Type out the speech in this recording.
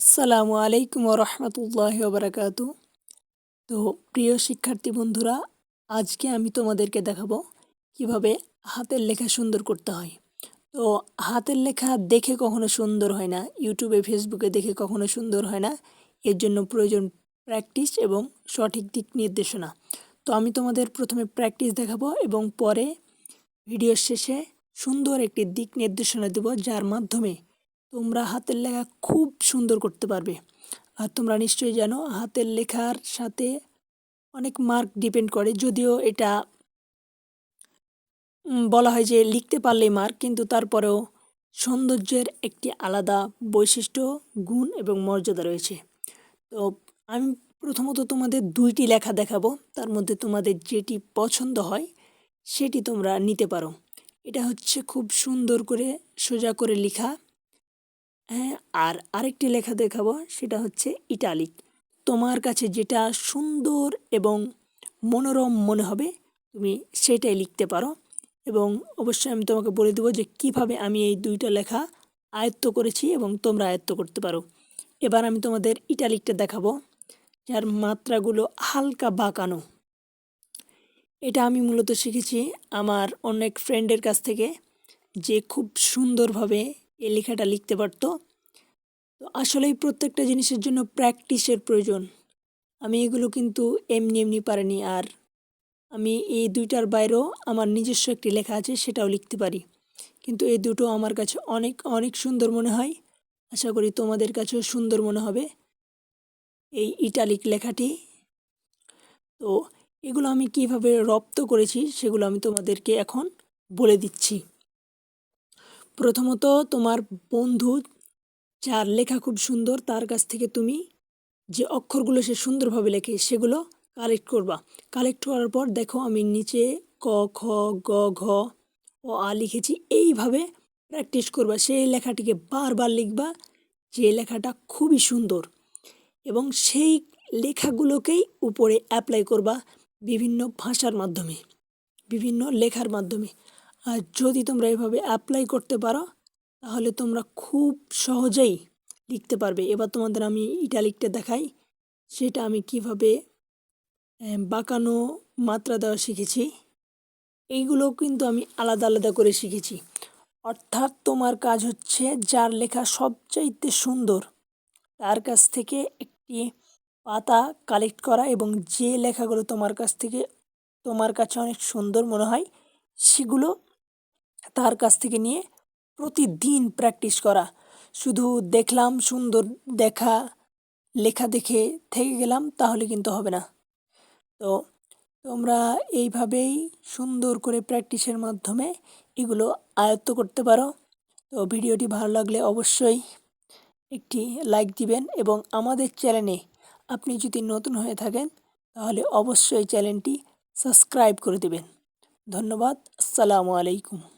আসসালামু আলাইকুম রহমতুল্লাহ বারাকাতু তো প্রিয় শিক্ষার্থী বন্ধুরা, আজকে আমি তোমাদেরকে দেখাবো কীভাবে হাতের লেখা সুন্দর করতে হয়। তো হাতের লেখা দেখে কখনো সুন্দর হয় না, ইউটিউবে, ফেসবুকে দেখে কখনো সুন্দর হয় না, এর জন্য প্রয়োজন প্র্যাকটিস এবং সঠিক দিক নির্দেশনা। তো আমি তোমাদের প্রথমে প্র্যাকটিস দেখাবো এবং পরে ভিডিওর শেষে সুন্দর একটি দিক নির্দেশনা দেব, যার মাধ্যমে তোমরা হাতের লেখা খুব সুন্দর করতে পারবে। আর তোমরা নিশ্চয়ই জানো, হাতের লেখার সাথে অনেক মার্ক ডিপেন্ড করে। যদিও এটা বলা হয় যে লিখতে পারলেই মার্ক, কিন্তু তারপরেও সৌন্দর্যের একটি আলাদা বৈশিষ্ট্য, গুণ এবং মর্যাদা রয়েছে। তো আমি প্রথমত তোমাদের দুইটি লেখা দেখাবো। তার মধ্যে তোমাদের যেটি পছন্দ হয়, সেটি তোমরা নিতে পারো। এটা হচ্ছে খুব সুন্দর করে সোজা করে লেখা। হ্যাঁ আর আরেকটি লেখা দেখাবো, সেটা হচ্ছে ইটালিক। তোমার কাছে যেটা সুন্দর এবং মনোরম মনে হবে, তুমি সেটাই লিখতে পারো। এবং অবশ্যই আমি তোমাকে বলে দেবো যে কীভাবে আমি এই দুইটা লেখা আয়ত্ত করেছি এবং তোমরা আয়ত্ত করতে পারো। এবার আমি তোমাদের ইটালিকটা দেখাবো, যার মাত্রাগুলো হালকা বাঁকানো। এটা আমি মূলত শিখেছি আমার অনেক ফ্রেন্ডের কাছ থেকে, যে খুব সুন্দরভাবে এই লেখাটা লিখতে পারতো। তো আসলেই প্রত্যেকটা জিনিসের জন্য প্র্যাকটিসের প্রয়োজন। আমি এগুলো কিন্তু এমনি এমনি পারিনি আর আমি এই দুইটার বাইরেও আমার নিজস্ব একটি লেখা আছে সেটাও লিখতে পারি। কিন্তু এই দুটো আমার কাছে অনেক অনেক সুন্দর মনে হয়। আশা করি তোমাদের কাছেও সুন্দর মনে হবে এই ইটালিক লেখাটি। তো এগুলো আমি কীভাবে রপ্ত করেছি সেগুলো আমি তোমাদেরকে এখন বলে দিচ্ছি। প্রথমত তোমার বন্ধু, যার লেখা খুব সুন্দর, তার কাছ থেকে তুমি যে অক্ষরগুলো সে সুন্দরভাবে লেখে, সেগুলো কালেক্ট করবা। কালেক্ট করার পর দেখো আমি নিচে ক, খ, গ, ঘ ও আ লিখেছি। এইভাবে প্র্যাকটিস করবা। সেই লেখাটিকে বারবার লিখবা যে লেখাটা খুবই সুন্দর। এবং সেই লেখাগুলোকেই উপরে অ্যাপ্লাই করবা বিভিন্ন ভাষার মাধ্যমে, বিভিন্ন লেখার মাধ্যমে। আর যদি তোমরা এভাবে অ্যাপ্লাই করতে পারো, তাহলে তোমরা খুব সহজেই লিখতে পারবে। এবার তোমাদের আমি ইটালিকটা দেখাই। সেটা আমি কীভাবে বাঁকানো মাত্রা দেওয়া শিখেছি। এইগুলো কিন্তু আমি আলাদা আলাদা করে শিখেছি। অর্থাৎ তোমার কাজ হচ্ছে যার লেখা সবচাইতে সুন্দর, তার কাছ থেকে একটি পাতা কালেক্ট করা এবং যে লেখাগুলো তোমার কাছ থেকে, তোমার কাছে অনেক সুন্দর মনে হয়, সেগুলো তার কাছ থেকে নিয়ে প্রতিদিন প্র্যাকটিস করা। শুধু দেখলাম, সুন্দর দেখা, লেখা দেখে থেকে গেলাম, তাহলে কিন্তু হবে না। তো তোমরা এইভাবেই সুন্দর করে প্র্যাকটিসের মাধ্যমে এগুলো আয়ত্ত করতে পারো। তো ভিডিওটি ভালো লাগলে অবশ্যই একটি লাইক দিবেন এবং আমাদের চ্যানেলে আপনি যদি নতুন হয়ে থাকেন, তাহলে অবশ্যই চ্যানেলটি সাবস্ক্রাইব করে দেবেন। ধন্যবাদ, আসসালামু আলাইকুম।